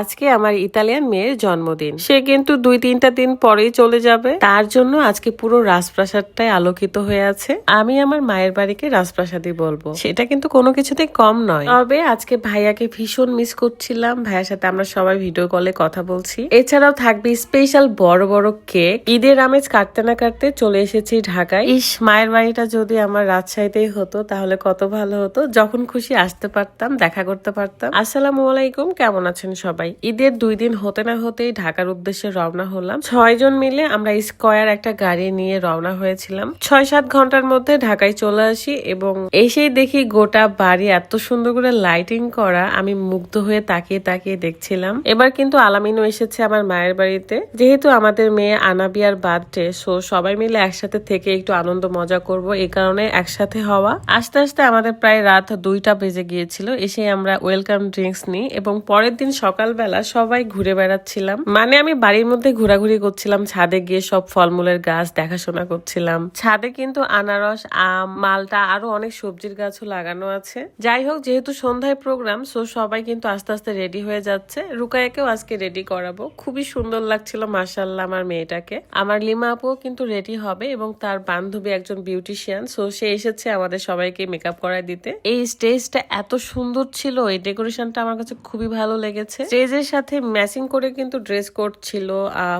আজকে আমার ইতালিয়ান মেয়ের জন্মদিন। সে কিন্তু দুই তিনটা দিন পরেই চলে যাবে। তার জন্য আজকে পুরো রাজপ্রাসাদটাই আলোকিত হয়ে আছে। আমি আমার মায়ের বাড়িকে রাজপ্রাসাদই বলব। সেটা কিন্তু কোনো কিছুতেই কম নয়। তবে আজকে ভাইয়াকে ভীষণ মিস করছিলাম। ভাইয়ার সাথে আমরা সবাই ভিডিও কলে কথা বলছি। এছাড়াও থাকবে স্পেশাল বড় বড় কেক ঈদের আমেজ কাটতে না কাটতে চলে এসেছি ঢাকায়। ইস, মায়ের বাড়িটা যদি আমার রাজশাহীতেই হতো, তাহলে কত ভালো হতো। যখন খুশি আসতে পারতাম, দেখা করতে পারতাম। আসসালামু আলাইকুম। কেমন আছেন সবাই? ঈদের দুই দিন হতে না হতেই ঢাকার উদ্দেশ্যে রওনা হলাম। ছয় জন মিলে আমরা স্কোয়ার একটা গাড়ি নিয়ে রওনা হয়েছিলাম। ছয় সাত ঘণ্টার মধ্যে ঢাকায় চলে আসি এবং এসেই দেখি গোটা বাড়ি এত সুন্দর করে লাইটিং করা। আমি মুগ্ধ হয়ে তাকিয়ে তাকিয়ে দেখছিলাম। এবার কিন্তু আলামিনও এসেছে আমার মায়ের বাড়িতে। যেহেতু আমাদের মেয়ে আনাবিয়ার বার্থডে সো সবাই মিলে একসাথে থেকে একটু আনন্দ মজা করব এই কারণে একসাথে হওয়া। আস্তে আস্তে আমাদের প্রায় রাত দুইটা বেজে গিয়েছিল। এসে আমরা ওয়েলকাম ড্রিঙ্কস নিই এবং পরের দিন সকালবেলা সবাই ঘুরে বেড়াচ্ছিলাম। মানে আমি বাড়ির মধ্যে ঘোরাঘুরি করছিলাম, ছাদে গিয়ে সব ফলমূলের গাছ দেখাশোনা করছিলাম। ছাদে কিন্তু আনারস, আম, মালটা, আরও অনেক সবজির গাছও লাগানো আছে। যাই হোক, যেহেতু সন্ধ্যায় প্রোগ্রাম সো সবাই কিন্তু আস্তে আস্তে রেডি হয়ে যাচ্ছে। রুকায়াকেও আজকে রেডি করাবো। খুবই সুন্দর লাগছিল মার্শাল্লাহ আমার মেয়েটাকে। আমার লিমা আপুও কিন্তু রেডি হবে এবং তার বান্ধবী একজন বিউটিশিয়ান সো সে এসেছে আমাদের সবাইকে মেকআপ করায় দিতে। এই স্টেজটা এত সুন্দর ছিল, এই ডেকোরেশনটা আমার কাছে খুবই ভালো লেগেছে। স্টেজের সাথে ম্যাচিং করে কিন্তু ড্রেস কোড ছিল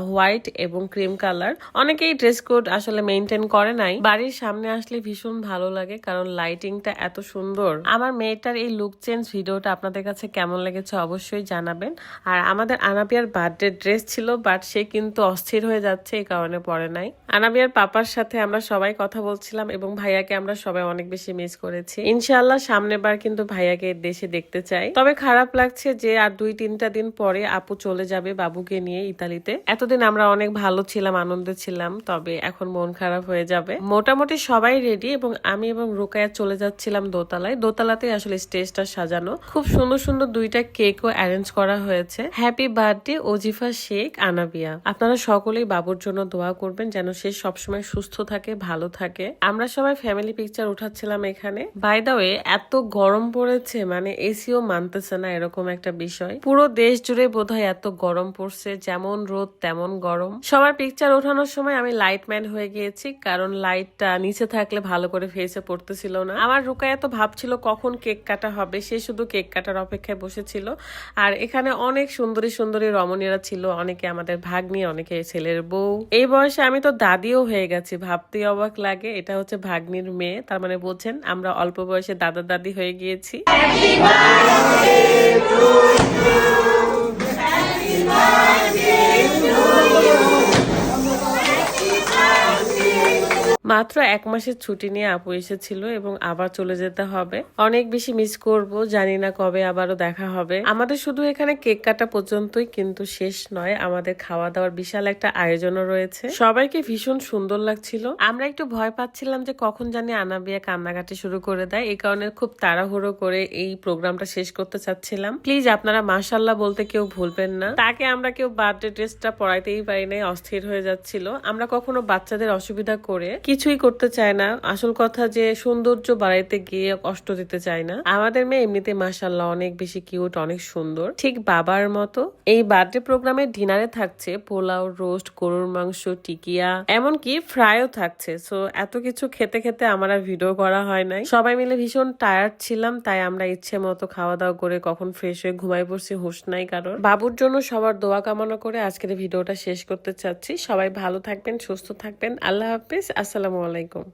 হোয়াইট এবং ক্রিম কালার অনেকেই ড্রেস কোড আসলে মেনটেন করে নাই। বাড়ির সামনে আসলে ভীষণ ভালো লাগে কারণ লাইটিংটা এত সুন্দর। আমার মেয়েটার এই লুক চেঞ্জ ভিডিওটা আপনাদের কাছে কেমন লেগেছে অবশ্যই জানাবেন। আর আমাদের আনাবিয়ার বার্থডে ড্রেস ছিল বাট সে কিন্তু অস্থির হয়ে যাচ্ছে, এই কারণে পরে নাই। আনাবিয়ার পাপার সাথে আমরা সবাই কথা বলছিলাম এবং ভাইয়াকে আমরা সবাই অনেক বেশি মিস করেছি। ইনশাআল্লাহ সামনের বার কিন্তু ভাইয়াকে দেশে দেখতে চাই। তবে খারাপ লাগছে যে আর দুই তিনটা দিন পরে আপু চলে যাবে বাবুকে নিয়ে ইতালিতে। এতদিন আমরা অনেক ভালো ছিলাম, আনন্দে ছিলাম, তবে এখন মন খারাপ হয়ে যাবে। মোটামুটি সবাই রেডি এবং আমি এবং রোকায়া চলে যাচ্ছিলাম দোতলায়। দোতলাতে আসলে স্টেজটা সাজানো। খুব সুন্দর সুন্দর দুইটা কেকও অ্যারেঞ্জ করা হয়েছে। Happy birthday Ozifa Sheikh, Anabia. আপনারা সকলেই বাবুর জন্য দোয়া করবেন যেন সে সবসময় সুস্থ থাকে, ভালো থাকে। আমরা সবাই ফ্যামিলি পিকচার উঠাচ্ছিলাম এখানে। বাই এত গরম পড়েছে মানে এসিও মানতেছে না এরকম একটা বিষয়। পুরো দেশ জুড়ে বোধহয় এত গরম পড়ছে, যেমন রোদ তেমন গরম। সবার পিকচার ওঠানোর সময় আমি লাইট ম্যান হয়ে গিয়েছি, কারণ লাইটটা নিচে থাকলে ভালো করে ফেসে পড়তেছিল না। আমার রুকায়া তো ভাবছিল কখন কেক কাটা হবে, সে শুধু কেক কাটার অপেক্ষায় বসেছিল। আর এখানে অনেক সুন্দরী সুন্দরী রমণীরা ছিল, অনেকে আমাদের ভাগ্নি, অনেকে ছেলের বউ। এই বয়সে আমি তো দাদিও হয়ে গেছি, ভাবতেই অবাক লাগে, এটা হচ্ছে ভাগ্নির মেয়ে। তার মানে বলছেন আমরা অল্প বয়সে দাদা দাদি হয়ে গিয়েছি। মাত্র এক মাসের ছুটি নিয়ে আপু এসেছিল এবং আবার চলে যেতে হবে। অনেক বেশি মিস করব, জানি না কবে আবারও দেখা হবে। আমাদের শুধু এখানে কেক কাটা পর্যন্তই কিন্তু শেষ নয়, আমাদের খাওয়া দাওয়ার বিশাল একটা আয়োজনও রয়েছে। সবাইকে ভীষণ সুন্দর লাগছিল। আমরা একটু ভয় পাচ্ছিলাম যে কখন জানি আনাবিয়া কান্নাকাটি শুরু করে দেয় এই কারণে খুব তাড়াহুড়ো করে এই প্রোগ্রামটা শেষ করতে চাচ্ছিলাম। প্লিজ আপনারা মাশাল্লাহ বলতে কেউ ভুলবেন না। তাকে আমরা কেউ বার্থডে ড্রেসটা পড়াইতেই পারি নাই, অস্থির হয়ে যাচ্ছিল। আমরা কখনো বাচ্চাদের অসুবিধা করে কিছুই করতে চায় না। আসল কথা যে সৌন্দর্য বাড়াইতে গিয়ে কষ্ট দিতে চায় না। আমাদের মেয়ে এমনিতে মাসাল্লাহ অনেক বেশি কিউট অনেক সুন্দর। ঠিক বাবার মতো। এই বার্থডে প্রোগ্রামে ডিনারে থাকছে পোলাও, রোস্ট, গরুর মাংস, টিকিয়া, এমনকি ফ্রাইও থাকছে। সো এত কিছু খেতে খেতে আমার আর ভিডিও করা হয় নাই। সবাই মিলে ভীষণ টায়ার্ড ছিলাম, তাই আমরা ইচ্ছে মতো খাওয়া দাওয়া করে কখন ফ্রেশ হয়ে ঘুমাই পড়ছি হুশ নাই কারণ বাবুর জন্য সবার দোয়া কামনা করে আজকের ভিডিওটা শেষ করতে চাচ্ছি। সবাই ভালো থাকবেন, সুস্থ থাকবেন। আল্লাহ হাফিজ। আসসালামু আলাইকুম।